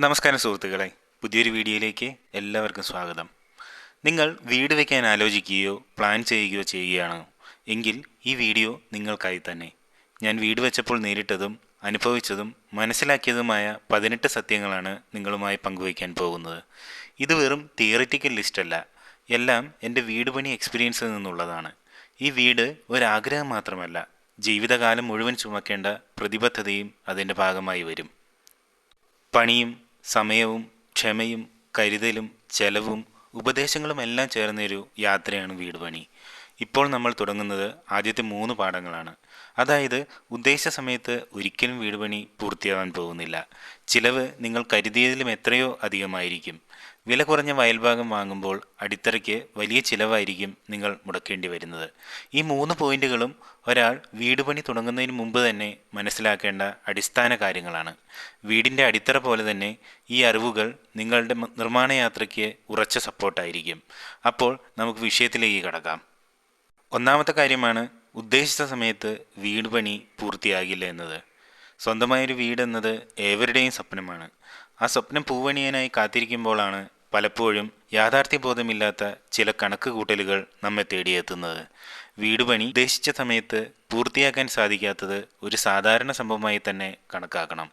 നമസ്കാരം സുഹൃത്തുക്കളെ. പുതിയൊരു വീഡിയോയിലേക്ക് എല്ലാവർക്കും സ്വാഗതം. നിങ്ങൾ വീട് വയ്ക്കാൻ ആലോചിക്കുകയോ പ്ലാൻ ചെയ്യുകയോ ചെയ്യുകയാണോ? എങ്കിൽ ഈ വീഡിയോ നിങ്ങൾക്കായി തന്നെ. ഞാൻ വീട് വെച്ചപ്പോൾ നേരിട്ടതും അനുഭവിച്ചതും മനസ്സിലാക്കിയതുമായ പതിനെട്ട് സത്യങ്ങളാണ് നിങ്ങളുമായി പങ്കുവയ്ക്കാൻ പോകുന്നത്. ഇത് വെറും തിയറിറ്റിക്കൽ ലിസ്റ്റല്ല എല്ലാം എന്റെ വീട് പണി എക്സ്പീരിയൻസിൽ നിന്നുള്ളതാണ്. ഈ വീട് ഒരാഗ്രഹം മാത്രമല്ല. ജീവിതകാലം മുഴുവൻ ചുമക്കേണ്ട പ്രതിബദ്ധതയും അതിന്റെ ഭാഗമായി വരും. പണിയും സമയവും ക്ഷമയും കരുതലും ചെലവും ഉപദേശങ്ങളും എല്ലാം ചേർന്നൊരു യാത്രയാണ് വീട് പണി. ഇപ്പോൾ നമ്മൾ തുടങ്ങുന്നത് ആദ്യത്തെ മൂന്ന് പാഠങ്ങളാണ്. അതായത് ഉദ്ദേശ സമയത്ത് ഒരിക്കലും വീട് പണി പൂർത്തിയാവാൻ പോകുന്നില്ല. ചിലവ് നിങ്ങൾ കരുതിയതിലും എത്രയോ അധികമായിരിക്കും. വില കുറഞ്ഞ വയൽഭാഗം വാങ്ങുമ്പോൾ അടിത്തറയ്ക്ക് വലിയ ചിലവായിരിക്കും നിങ്ങൾ മുടക്കേണ്ടി വരുന്നത്. ഈ മൂന്ന് പോയിന്റുകളും ഒരാൾ വീട് പണി തുടങ്ങുന്നതിന് മുമ്പ് തന്നെ മനസ്സിലാക്കേണ്ട അടിസ്ഥാന കാര്യങ്ങളാണ്. വീടിന്റെ അടിത്തറ പോലെ തന്നെ ഈ അറിവുകൾ നിങ്ങളുടെ നിർമ്മാണയാത്രയ്ക്ക് നിർമ്മാണ യാത്രയ്ക്ക് ഉറച്ച സപ്പോർട്ടായിരിക്കും. അപ്പോൾ നമുക്ക് വിഷയത്തിലേക്ക് കടക്കാം. ഒന്നാമത്തെ കാര്യമാണ് ഉദ്ദേശിച്ച സമയത്ത് വീട് പണി പൂർത്തിയാകില്ല എന്നത്. സ്വന്തമായൊരു വീട് എന്നത് ഏവരുടെയും സ്വപ്നമാണ്. ആ സ്വപ്നം പൂവണിയാനായി കാത്തിരിക്കുമ്പോഴാണ് പലപ്പോഴും യാഥാർത്ഥ്യബോധമില്ലാത്ത ചില കണക്ക് കൂട്ടലുകൾ നമ്മെ തേടിയെത്തുന്നത്. വീടുപണി ഉദ്ദേശിച്ച സമയത്ത് പൂർത്തിയാക്കാൻ സാധിക്കാത്തത് ഒരു സാധാരണ സംഭവമായി തന്നെ കണക്കാക്കണം.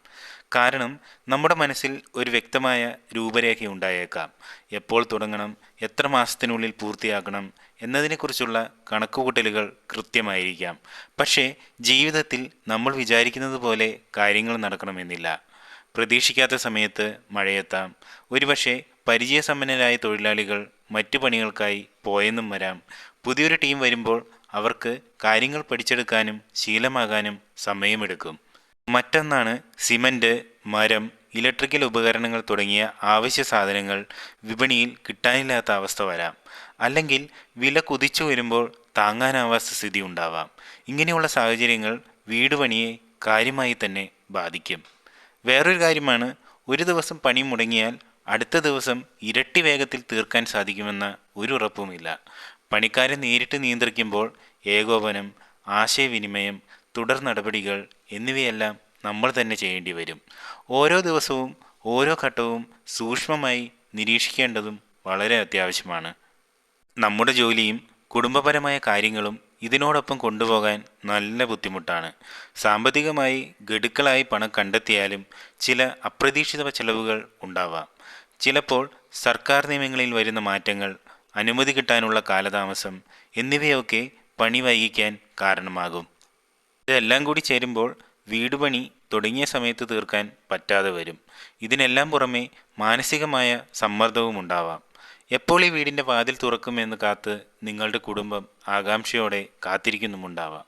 കാരണം നമ്മുടെ മനസ്സിൽ ഒരു വ്യക്തമായ രൂപരേഖ ഉണ്ടായേക്കാം. എപ്പോൾ തുടങ്ങണം എത്ര മാസത്തിനുള്ളിൽ പൂർത്തിയാക്കണം എന്നതിനെക്കുറിച്ചുള്ള കണക്കുകൂട്ടലുകൾ കൃത്യമായിരിക്കാം. പക്ഷേ ജീവിതത്തിൽ നമ്മൾ വിചാരിക്കുന്നത് പോലെ കാര്യങ്ങൾ നടക്കണമെന്നില്ല. പ്രതീക്ഷിക്കാത്ത സമയത്ത് മഴയെത്താം. ഒരുപക്ഷെ പരിചയസമ്പന്നരായ തൊഴിലാളികൾ മറ്റു പണികൾക്കായി പോയെന്നും വരാം. പുതിയൊരു ടീം വരുമ്പോൾ അവർക്ക് കാര്യങ്ങൾ പഠിച്ചെടുക്കാനും ശീലമാകാനും സമയമെടുക്കും. മറ്റൊന്നാണ് സിമന്റ് മരം ഇലക്ട്രിക്കൽ ഉപകരണങ്ങൾ തുടങ്ങിയ ആവശ്യ സാധനങ്ങൾ വിപണിയിൽ കിട്ടാനില്ലാത്ത അവസ്ഥ വരാം. അല്ലെങ്കിൽ വില കുതിച്ചു വരുമ്പോൾ താങ്ങാനാവാത്ത സ്ഥിതി ഉണ്ടാവാം. ഇങ്ങനെയുള്ള സാഹചര്യങ്ങൾ വീട് പണിയെ കാര്യമായി തന്നെ ബാധിക്കും. വേറൊരു കാര്യമാണ് ഒരു ദിവസം പണി മുടങ്ങിയാൽ അടുത്ത ദിവസം ഇരട്ടി വേഗത്തിൽ തീർക്കാൻ സാധിക്കുമെന്ന ഒരു ഉറപ്പുമില്ല. പണിക്കാരെ നേരിട്ട് നിയന്ത്രിക്കുമ്പോൾ ഏകോപനം ആശയവിനിമയം തുടർ നടപടികൾ എന്നിവയെല്ലാം നമ്മൾ തന്നെ ചെയ്യേണ്ടി വരും. ഓരോ ദിവസവും ഓരോ ഘട്ടവും സൂക്ഷ്മമായി നിരീക്ഷിക്കേണ്ടതും വളരെ അത്യാവശ്യമാണ്. നമ്മുടെ ജോലിയും കുടുംബപരമായ കാര്യങ്ങളും ഇതിനോടൊപ്പം കൊണ്ടുപോകാൻ നല്ല ബുദ്ധിമുട്ടാണ്. സാമ്പത്തികമായി ഗഡുക്കളായി പണം കണ്ടെത്തിയാലും ചില അപ്രതീക്ഷിത ചെലവുകൾ ഉണ്ടാവാം. ചിലപ്പോൾ സർക്കാർ നിയമങ്ങളിൽ വരുന്ന മാറ്റങ്ങൾ അനുമതി കിട്ടാനുള്ള കാലതാമസം എന്നിവയൊക്കെ പണി വൈകിക്കാൻ കാരണമാകും. ഇതെല്ലാം കൂടി ചേരുമ്പോൾ വീട് പണി തുടങ്ങിയ സമയത്ത് തീർക്കാൻ പറ്റാതെ വരും. ഇതിനെല്ലാം പുറമെ മാനസികമായ സമ്മർദ്ദവും ഉണ്ടാവാം. എപ്പോൾ ഈ വീടിന്റെ വാതിൽ തുറക്കുമെന്ന് കാത്ത് നിങ്ങളുടെ കുടുംബം ആകാംക്ഷയോടെ കാത്തിരിക്കുന്നുമുണ്ടാവാം.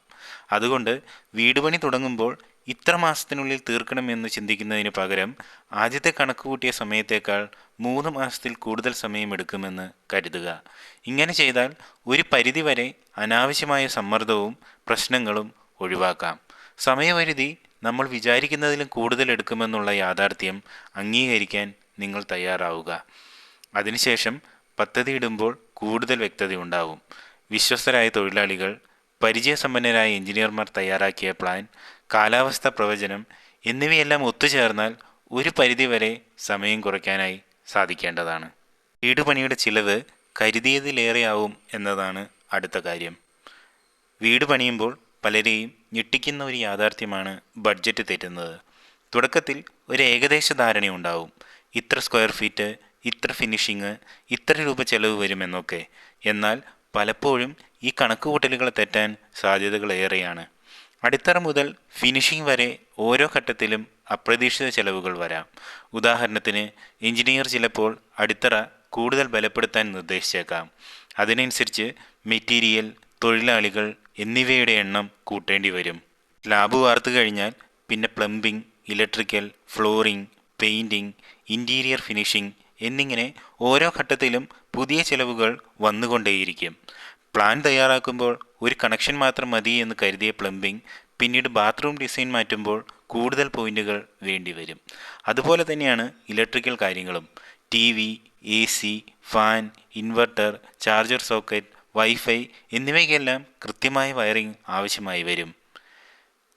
അതുകൊണ്ട് വീട് പണി തുടങ്ങുമ്പോൾ ഇത്ര മാസത്തിനുള്ളിൽ തീർക്കണമെന്ന് ചിന്തിക്കുന്നതിന് പകരം ആദ്യത്തെ കണക്ക് കൂട്ടിയ സമയത്തേക്കാൾ മൂന്ന് മാസത്തിൽ കൂടുതൽ സമയമെടുക്കുമെന്ന് കരുതുക. ഇങ്ങനെ ചെയ്താൽ ഒരു പരിധിവരെ അനാവശ്യമായ സമ്മർദ്ദവും പ്രശ്നങ്ങളും ഒഴിവാക്കാം. സമയപരിധി നമ്മൾ വിചാരിക്കുന്നതിലും കൂടുതൽ എടുക്കുമെന്നുള്ള യാഥാർത്ഥ്യം അംഗീകരിക്കാൻ നിങ്ങൾ തയ്യാറാവുക. അതിനുശേഷം പദ്ധതി ഇടുമ്പോൾ കൂടുതൽ വ്യക്തതയുണ്ടാവും വിശ്വസ്തരായ തൊഴിലാളികൾ പരിചയസമ്പന്നരായ എഞ്ചിനീയർമാർ തയ്യാറാക്കിയ പ്ലാൻ കാലാവസ്ഥ പ്രവചനം എന്നിവയെല്ലാം ഒത്തുചേർന്നാൽ ഒരു പരിധിവരെ സമയം കുറയ്ക്കാനായി സാധിക്കേണ്ടതാണ്. വീട് പണിയുടെ ചിലവ് കരുതിയതിലേറെയാവും എന്നതാണ് അടുത്ത കാര്യം. വീട് പണിയുമ്പോൾ പലരെയും ഞെട്ടിക്കുന്ന ഒരു യാഥാർത്ഥ്യമാണ് ബഡ്ജറ്റ് തെറ്റുന്നത്. തുടക്കത്തിൽ ഒരു ഏകദേശ ധാരണയുണ്ടാവും. ഇത്ര സ്ക്വയർ ഫീറ്റ് ഇത്ര ഫിനിഷിങ് ഇത്ര രൂപ ചെലവ് വരുമെന്നൊക്കെ. എന്നാൽ പലപ്പോഴും ഈ കണക്കുകൂട്ടലുകൾ തെറ്റാൻ സാധ്യതകൾ ഏറെയാണ്. അടിത്തറ മുതൽ ഫിനിഷിംഗ് വരെ ഓരോ ഘട്ടത്തിലും അപ്രതീക്ഷിത ചെലവുകൾ വരാം. ഉദാഹരണത്തിന് എഞ്ചിനീയർ ചിലപ്പോൾ അടിത്തറ കൂടുതൽ ബലപ്പെടുത്താൻ നിർദ്ദേശിച്ചേക്കാം. അതിനനുസരിച്ച് മെറ്റീരിയൽ തൊഴിലാളികൾ എന്നിവയുടെ എണ്ണം കൂട്ടേണ്ടി വരും. ലാബ് വാർത്തു കഴിഞ്ഞാൽ പിന്നെ plumbing electrical flooring painting interior finishing എന്നിങ്ങനെ ഓരോ ഘട്ടത്തിലും പുതിയ ചിലവുകൾ വന്നുകൊണ്ടേയിരിക്കും. പ്ലാൻ തയ്യാറാക്കുമ്പോൾ ഒരു കണക്ഷൻ മാത്രം മതി എന്ന് കരുതിയ പ്ലംബിംഗ് പിന്നീട് ബാത്റൂം ഡിസൈൻ മാറ്റുമ്പോൾ കൂടുതൽ പോയിന്റുകൾ വേണ്ടിവരും. അതുപോലെ തന്നെയാണ് ഇലക്ട്രിക്കൽ കാര്യങ്ങളും. T V A C fan inverter charger socket wifi എന്നിവയ്ക്കെല്ലാം കൃത്യമായ വയറിംഗ് ആവശ്യമായി വരും.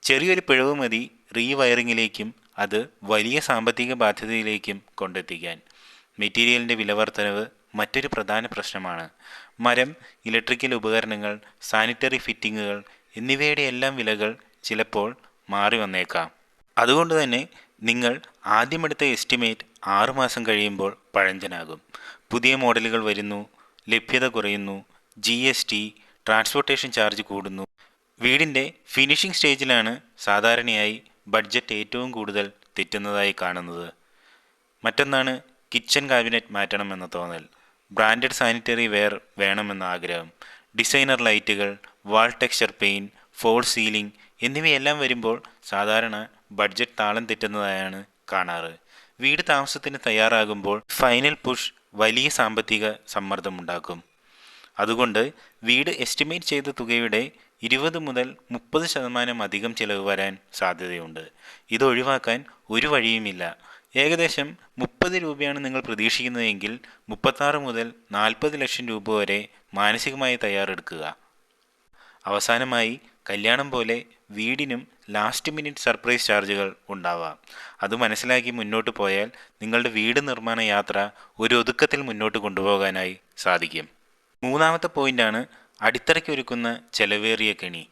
ചെറിയൊരു പിഴവ് മതി റീവയറിങ്ങിലേക്കും അത് വലിയ സാമ്പത്തിക ബാധ്യതയിലേക്കും കൊണ്ടെത്തിക്കാൻ. മെറ്റീരിയലിന്റെ വിലവർത്തനവ് മറ്റൊരു പ്രധാന പ്രശ്നമാണ്. മരം ഇലക്ട്രിക്കൽ ഉപകരണങ്ങൾ സാനിറ്ററി ഫിറ്റിങ്ങുകൾ എന്നിവയുടെ എല്ലാം വിലകൾ ചിലപ്പോൾ മാറി വന്നേക്കാം. അതുകൊണ്ട് തന്നെ നിങ്ങൾ ആദ്യമെടുത്ത എസ്റ്റിമേറ്റ് ആറുമാസം കഴിയുമ്പോൾ പഴഞ്ചനാകും. പുതിയ മോഡലുകൾ വരുന്നു ലഭ്യത കുറയുന്നു G S T transportation charge കൂടുന്നു. വീടിന്റെ ഫിനിഷിംഗ് സ്റ്റേജിലാണ് സാധാരണയായി ബഡ്ജറ്റ് ഏറ്റവും കൂടുതൽ തെറ്റുന്നതായി കാണുന്നത്. മറ്റൊന്നാണ് കിച്ചൺ കാബിനറ്റ് മാറ്റണമെന്ന തോന്നൽ. ബ്രാൻഡഡ് സാനിറ്ററി വെയർ വേണമെന്ന ആഗ്രഹം. ഡിസൈനർ ലൈറ്റുകൾ wall texture paint false ceiling എന്നിവയെല്ലാം വരുമ്പോൾ സാധാരണ ബഡ്ജറ്റ് താളം തെറ്റുന്നതായാണ് കാണാറ്. വീട് താമസത്തിന് തയ്യാറാകുമ്പോൾ ഫൈനൽ പുഷ് വലിയ സാമ്പത്തിക സമ്മർദ്ദമുണ്ടാക്കും അതുകൊണ്ട് വീട് എസ്റ്റിമേറ്റ് ചെയ്ത തുകയുടെ ഇരുപത് മുതൽ മുപ്പത് ശതമാനം അധികം ചിലവ് വരാൻ സാധ്യതയുണ്ട്. ഇത് ഒഴിവാക്കാൻ ഒരു വഴിയുമില്ല. ഏകദേശം മുപ്പത് രൂപയാണ് നിങ്ങൾ പ്രതീക്ഷിക്കുന്നതെങ്കിൽ മുപ്പത്താറ് മുതൽ നാൽപ്പത് ലക്ഷം രൂപ വരെ മാനസികമായി തയ്യാറെടുക്കുക. അവസാനമായി കല്യാണം പോലെ വീടിനും ലാസ്റ്റ് മിനിറ്റ് സർപ്രൈസ് ചാർജുകൾ ഉണ്ടാവാം. അത് മനസ്സിലാക്കി മുന്നോട്ട് പോയാൽ നിങ്ങളുടെ വീട് നിർമ്മാണ യാത്ര ഒരു ഒതുക്കത്തിൽ മുന്നോട്ട് കൊണ്ടുപോകാനായി സാധിക്കും. മൂന്നാമത്തെ പോയിന്റാണ് അടിത്തറയ്ക്കൊരുക്കുന്ന ചെലവേറിയ കെണി.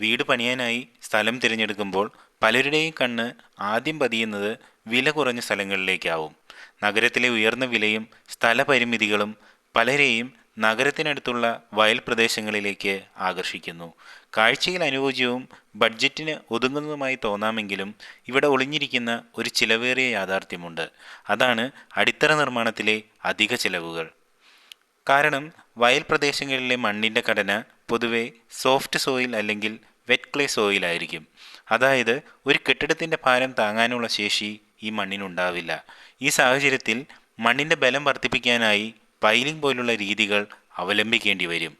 വീട് പണിയാനായി സ്ഥലം തിരഞ്ഞെടുക്കുമ്പോൾ പലരുടെയും കണ്ണ് ആദ്യം പതിയുന്നത് വില കുറഞ്ഞ സ്ഥലങ്ങളിലേക്കാവും. നഗരത്തിലെ ഉയർന്ന വിലയും സ്ഥലപരിമിതികളും പലരെയും നഗരത്തിനടുത്തുള്ള വയൽ പ്രദേശങ്ങളിലേക്ക് ആകർഷിക്കുന്നു. കാഴ്ചയിൽ അനുയോജ്യവും ബഡ്ജറ്റിന് ഒതുങ്ങുന്നതുമായി തോന്നാമെങ്കിലും ഇവിടെ ഒളിഞ്ഞിരിക്കുന്ന ഒരു ചിലവേറിയ യാഥാർത്ഥ്യമുണ്ട്. അതാണ് അടിത്തറ നിർമ്മാണത്തിലെ അധിക ചിലവുകൾ. കാരണം വയൽ പ്രദേശങ്ങളിലെ മണ്ണിന്റെ ഘടന പൊതുവെ സോഫ്റ്റ് സോയിൽ അല്ലെങ്കിൽ വെറ്റ് ക്ലേ സോയിലായിരിക്കും അതായത് ഒരു കെട്ടിടത്തിന്റെ ഭാരം താങ്ങാനുള്ള ശേഷി ഈ മണ്ണിനുണ്ടാവില്ല. ഈ സാഹചര്യത്തിൽ മണ്ണിന്റെ ബലം വർദ്ധിപ്പിക്കാനായി പൈലിംഗ് പോലുള്ള രീതികൾ അവലംബിക്കേണ്ടി വരും.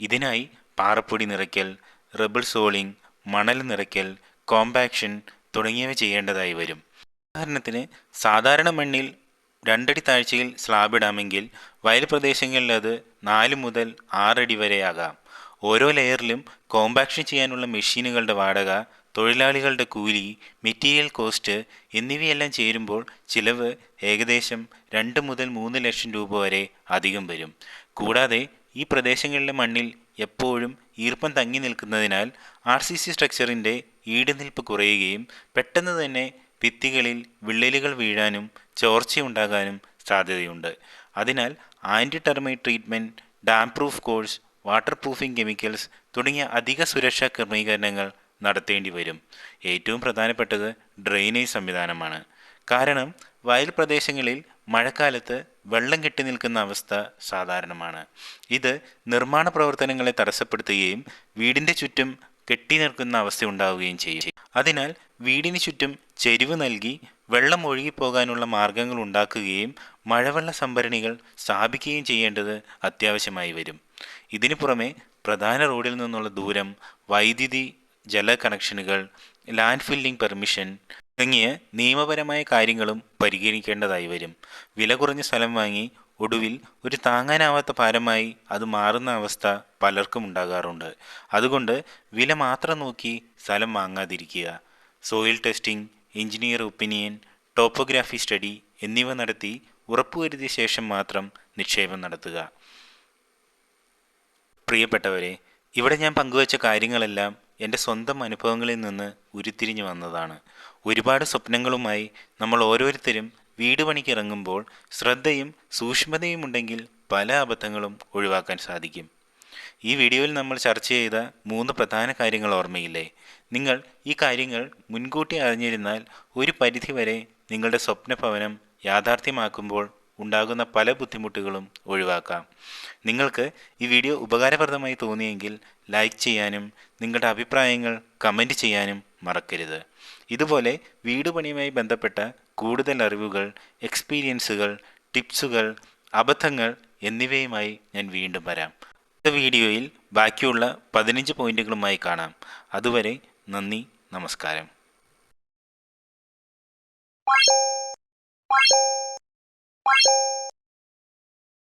ഇതിനായി പാറപ്പൊടി നിറയ്ക്കൽ റബിൾ സോളിംഗ് മണൽ നിറയ്ക്കൽ കോമ്പാക്ഷൻ തുടങ്ങിയവ ചെയ്യേണ്ടതായി വരും. ഉദാഹരണത്തിന് സാധാരണ മണ്ണിൽ രണ്ടടി താഴ്ചയിൽ സ്ലാബ് ഇടാമെങ്കിൽ വയൽ പ്രദേശങ്ങളിൽ അത് നാല് മുതൽ ആറടി വരെയാകാം ഓരോ ലെയറിലും കോമ്പാക്ഷൻ ചെയ്യാനുള്ള മെഷീനുകളുടെ വാടക തൊഴിലാളികളുടെ കൂലി മെറ്റീരിയൽ കോസ്റ്റ് എന്നിവയെല്ലാം ചേരുമ്പോൾ ചിലവ് ഏകദേശം രണ്ട് മുതൽ മൂന്ന് ലക്ഷം രൂപ വരെ അധികം വരും. കൂടാതെ ഈ പ്രദേശങ്ങളിലെ മണ്ണിൽ എപ്പോഴും ഈർപ്പം തങ്ങി നിൽക്കുന്നതിനാൽ ആർ സി സി സ്ട്രക്ചറിന്റെ ഈടുനിൽപ്പ് കുറയുകയും പെട്ടെന്ന് തന്നെ ഭിത്തികളിൽ വിള്ളലുകൾ വീഴാനും ചോർച്ചയുണ്ടാകാനും സാധ്യതയുണ്ട്. അതിനാൽ anti termite treatment damp proof course waterproofing chemicals തുടങ്ങിയ അധിക സുരക്ഷാ ക്രമീകരണങ്ങൾ നടത്തേണ്ടി വരും. ഏറ്റവും പ്രധാനപ്പെട്ടത് ഡ്രെയിനേജ് സംവിധാനമാണ്. കാരണം വയൽ പ്രദേശങ്ങളിൽ മഴക്കാലത്ത് വെള്ളം കെട്ടി നിൽക്കുന്ന അവസ്ഥ സാധാരണമാണ്. ഇത് നിർമ്മാണ പ്രവർത്തനങ്ങളെ തടസ്സപ്പെടുത്തുകയും വീടിന്റെ ചുറ്റും കെട്ടി നിൽക്കുന്ന അവസ്ഥ ഉണ്ടാവുകയും ചെയ്യും. അതിനാൽ വീടിന് ചുറ്റും ചെരിവ് നൽകി വെള്ളം ഒഴുകിപ്പോകാനുള്ള മാർഗങ്ങൾ ഉണ്ടാക്കുകയും മഴവെള്ള സംഭരണികൾ സ്ഥാപിക്കുകയും ചെയ്യേണ്ടത് അത്യാവശ്യമായി വരും. ഇതിനു പുറമെ പ്രധാന റോഡിൽ നിന്നുള്ള ദൂരം വൈദ്യുതി ജല കണക്ഷനുകൾ ലാൻഡ് ഫില്ലിംഗ് പെർമിഷൻ തുടങ്ങിയ നിയമപരമായ കാര്യങ്ങളും പരിഗണിക്കേണ്ടതായി വരും. വില കുറഞ്ഞ സ്ഥലം വാങ്ങി ഒടുവിൽ ഒരു താങ്ങാനാവാത്ത ഭാരമായി അത് മാറുന്ന അവസ്ഥ പലർക്കും ഉണ്ടാകാറുണ്ട്. അതുകൊണ്ട് വില മാത്രം നോക്കി സ്ഥലം വാങ്ങാതിരിക്കുക. Soil testing engineer opinion topography study എന്നിവ നടത്തി ഉറപ്പുവരുത്തിയ ശേഷം മാത്രം നിക്ഷേപം നടത്തുക. പ്രിയപ്പെട്ടവരെ ഇവിടെ ഞാൻ പങ്കുവച്ച കാര്യങ്ങളെല്ലാം എന്റെ സ്വന്തം അനുഭവങ്ങളിൽ നിന്ന് ഉരുത്തിരിഞ്ഞു വന്നതാണ്. ഒരുപാട് സ്വപ്നങ്ങളുമായി നമ്മൾ ഓരോരുത്തരും വീട് പണിക്കിറങ്ങുമ്പോൾ ശ്രദ്ധയും സൂക്ഷ്മതയും ഉണ്ടെങ്കിൽ പല അബദ്ധങ്ങളും ഒഴിവാക്കാൻ സാധിക്കും. ഈ വീഡിയോയിൽ നമ്മൾ ചർച്ച ചെയ്ത മൂന്ന് പ്രധാന കാര്യങ്ങൾ ഓർമ്മയില്ലേ? നിങ്ങൾ ഈ കാര്യങ്ങൾ മുൻകൂട്ടി അറിഞ്ഞിരുന്നാൽ ഒരു പരിധിവരെ നിങ്ങളുടെ സ്വപ്നഭവനം യാഥാർത്ഥ്യമാക്കുമ്പോൾ ഉണ്ടാകുന്ന പല ബുദ്ധിമുട്ടുകളും ഒഴിവാക്കാം. നിങ്ങൾക്ക് ഈ വീഡിയോ ഉപകാരപ്രദമായി തോന്നിയെങ്കിൽ ലൈക്ക് ചെയ്യാനും നിങ്ങളുടെ അഭിപ്രായങ്ങൾ കമന്റ് ചെയ്യാനും മറക്കരുത്. ഇതുപോലെ വീട് പണിയുമായി ബന്ധപ്പെട്ട കൂടുതൽ അറിവുകൾ എക്സ്പീരിയൻസുകൾ ടിപ്സുകൾ അബദ്ധങ്ങൾ എന്നിവയുമായി ഞാൻ വീണ്ടും വരാം. അടുത്ത വീഡിയോയിൽ ബാക്കിയുള്ള പതിനഞ്ച് പോയിന്റുകളുമായി കാണാം. അതുവരെ നന്ദി നമസ്കാരം. Thank you.